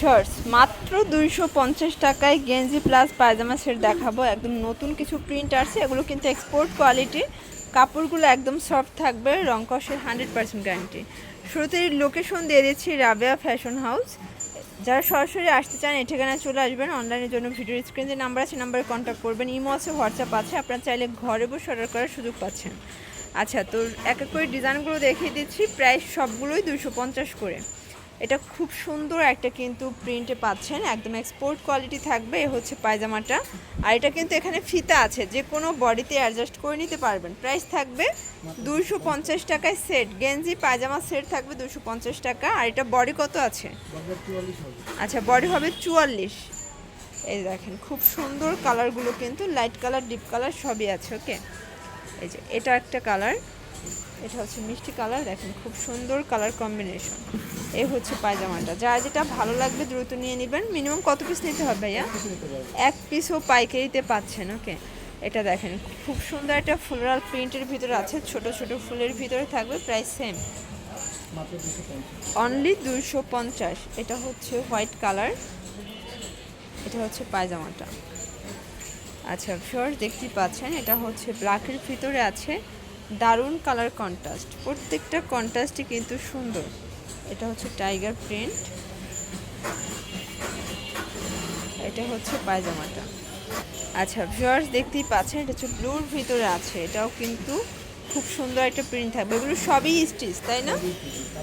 Shorts মাত্র দুইশো পঞ্চাশ টাকায় গেঞ্জি প্লাস পায়জামা সেট দেখাবো। একদম নতুন কিছু প্রিন্ট আসছে, এগুলো কিন্তু এক্সপোর্ট কোয়ালিটি কাপড়গুলো একদম সফট থাকবে, রং কষের হান্ড্রেড পার্সেন্ট গ্যারান্টি শুরুতেই লোকেশন দিয়ে দিচ্ছি রাবেয়া ফ্যাশন হাউস যারা সরাসরি আসতে চান, এই ঠিকানায় চলে আসবেন। অনলাইনের জন্য ভিডিও স্ক্রিন যে নাম্বার আছে নাম্বারে কন্ট্যাক্ট করবেন। ইমো আছে হোয়াটসঅ্যাপ আছে। আপনারা চাইলে ঘরে বসে অর্ডার করার সুযোগ পাচ্ছেন। আচ্ছা তো এক এক করে ডিজাইনগুলো দেখিয়ে দিচ্ছি। প্রায় সবগুলোই দুশো পঞ্চাশ করে। এটা খুব সুন্দর একটা কিন্তু প্রিন্টে পাচ্ছেন, একদম এক্সপোর্ট কোয়ালিটি থাকবে, এ হচ্ছে পায়জামাটা। আর এটা কিন্তু এখানে ফিতা আছে, যে কোনো বডিতে অ্যাডজাস্ট করে নিতে পারবেন। প্রাইস থাকবে দুশো পঞ্চাশ টাকায় সেট গেঞ্জি, পায়জামা সেট থাকবে দুশো পঞ্চাশ টাকা। আর এটা বডি কত আছে? আচ্ছা বডি হবে চুয়াল্লিশ। এই দেখেন, খুব সুন্দর কালারগুলো কিন্তু লাইট কালার ডিপ কালার সবই আছে ওকে এই যে, এটা একটা কালার এটা হচ্ছে মিষ্টি কালার, দেখেন খুব সুন্দর কালার কম্বিনেশন। এই হচ্ছে পায়জামাটা। যা যেটা ভালো লাগবে দ্রুত নিয়ে নেবেন। মিনিমাম কত পিস নিতে হবে ভাইয়া? এক পিসও পাইকারিতে পাচ্ছেন ওকে এটা দেখেন, খুব সুন্দর একটা ফ্লোরাল প্রিন্টের ভিতরে আছে। ছোট ছোট ফুলের ভিতরে থাকবে প্রাইস সেম অনলি দুইশো পঞ্চাশ। এটা হচ্ছে হোয়াইট কালার এটা হচ্ছে পায়জামাটা। আচ্ছা ফিওর দেখতেই পাচ্ছেন, এটা হচ্ছে ব্ল্যাকের ভিতরে আছে। দারুণ কালার কন্ট্রাস্ট প্রত্যেকটা কন্ট্রাস্টই কিন্তু সুন্দর। এটা হচ্ছে টাইগার প্রিন্ট এটা হচ্ছে পায়জামাটা। আচ্ছা ভিউয়ার্স দেখতেই পাচ্ছেন, এটা হচ্ছে ব্লুর ভিতরে আছে। এটাও কিন্তু খুব সুন্দর একটা প্রিন্ট থাকবে। এগুলো সবই স্টিচ তাই না?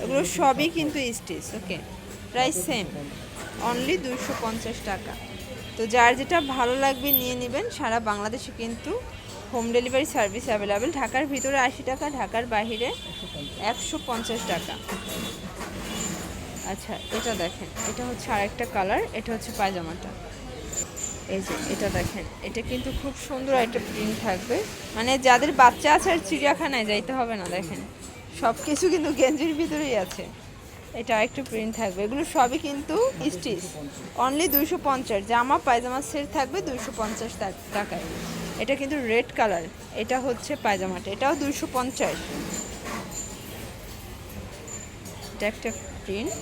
এগুলো সবই কিন্তু stitch okay price same only দুশো টাকা। তো যার যেটা ভালো লাগবে নিয়ে নেবেন, সারা বাংলাদেশে কিন্তু হোম ডেলিভারি সার্ভিস অ্যাভেলেবেল। ঢাকার ভিতরে আশি টাকা, ঢাকার বাইরে একশো পঞ্চাশ টাকা। আচ্ছা এটা দেখেন, এটা হচ্ছে আরেকটা কালার, এটা হচ্ছে পায়জামাটা। এই যে, এটা দেখেন, এটা কিন্তু খুব সুন্দর একটা প্রিন্ট থাকবে। মানে যাদের বাচ্চা আছে আর চিড়িয়াখানায় যাইতে হবে না, দেখেন। সব কিছু কিন্তু গেঞ্জির ভিতরেই আছে। এটা একটু প্রিন্ট থাকবে। এগুলো সবই কিন্তু স্টিচ। অনলি দুইশো পঞ্চাশ। জামা, পায়জামা সেট থাকবে দুইশো পঞ্চাশ টাকায়। এটা কিন্তু রেড কালার এটা হচ্ছে পায়জামাটা এটাও দুইশো পঞ্চাশ। এটা একটা প্রিন্ট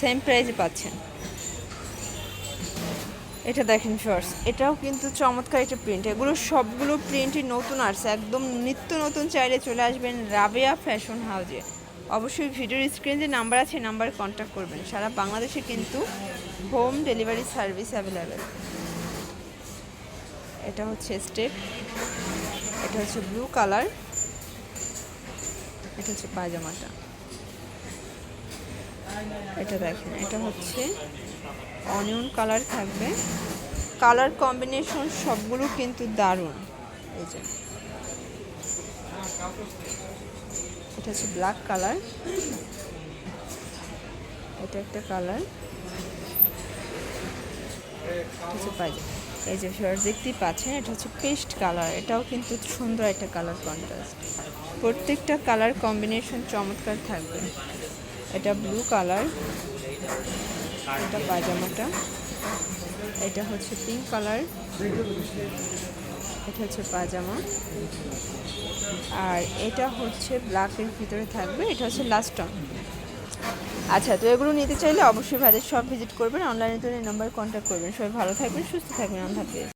সেম প্রাইসে পাচ্ছেন। এটা দেখেন শর্টস এটাও কিন্তু চমৎকার একটা প্রিন্ট এগুলো সবগুলো প্রিন্টই নতুন আসছে একদম নিত্য নতুন চাইলে চলে আসবেন রাবেয়া ফ্যাশন হাউজে অবশ্যই ভিডিওর স্ক্রিনে যে নাম্বার আছে নাম্বারে কন্ট্যাক্ট করবেন। সারা বাংলাদেশে কিন্তু হোম ডেলিভারি সার্ভিস অ্যাভেলেবেল এটা হচ্ছে স্টেপ এটা হচ্ছে ব্লু কালার, এটা হচ্ছে পায়জামাটা। এটা দেখেন, এটা হচ্ছে অনিয়ন কালার থাকবে। কালার কম্বিনেশন সবগুলো কিন্তু দারুণ। এই যে। এটা হচ্ছে ব্ল্যাক কালার। এটা একটা কালার। হচ্ছে পায়জামা। এই যে ফিওর দেখতেই পাচ্ছেন, এটা হচ্ছে পেস্ট কালার এটাও কিন্তু সুন্দর একটা কালার কন্ট্রাস্ট প্রত্যেকটা কালার কম্বিনেশন চমৎকার থাকবে। এটা ব্লু কালার এটা পায়জামাটা, এটা হচ্ছে পিঙ্ক কালার এটা হচ্ছে পায়জামা, আর এটা হচ্ছে ব্ল্যাকের ভিতরে থাকবে, এটা হচ্ছে লাস্ট টন আচ্ছা তো এগুলো নিতে চাইলে অবশ্যই ভাইদের সব ভিজিট করবেন অনলাইনে তো এই নাম্বারে কন্ট্যাক্ট করবেন। সবাই ভালো থাকবেন, সুস্থ থাকবেন, আল্লাহ হাফেজ।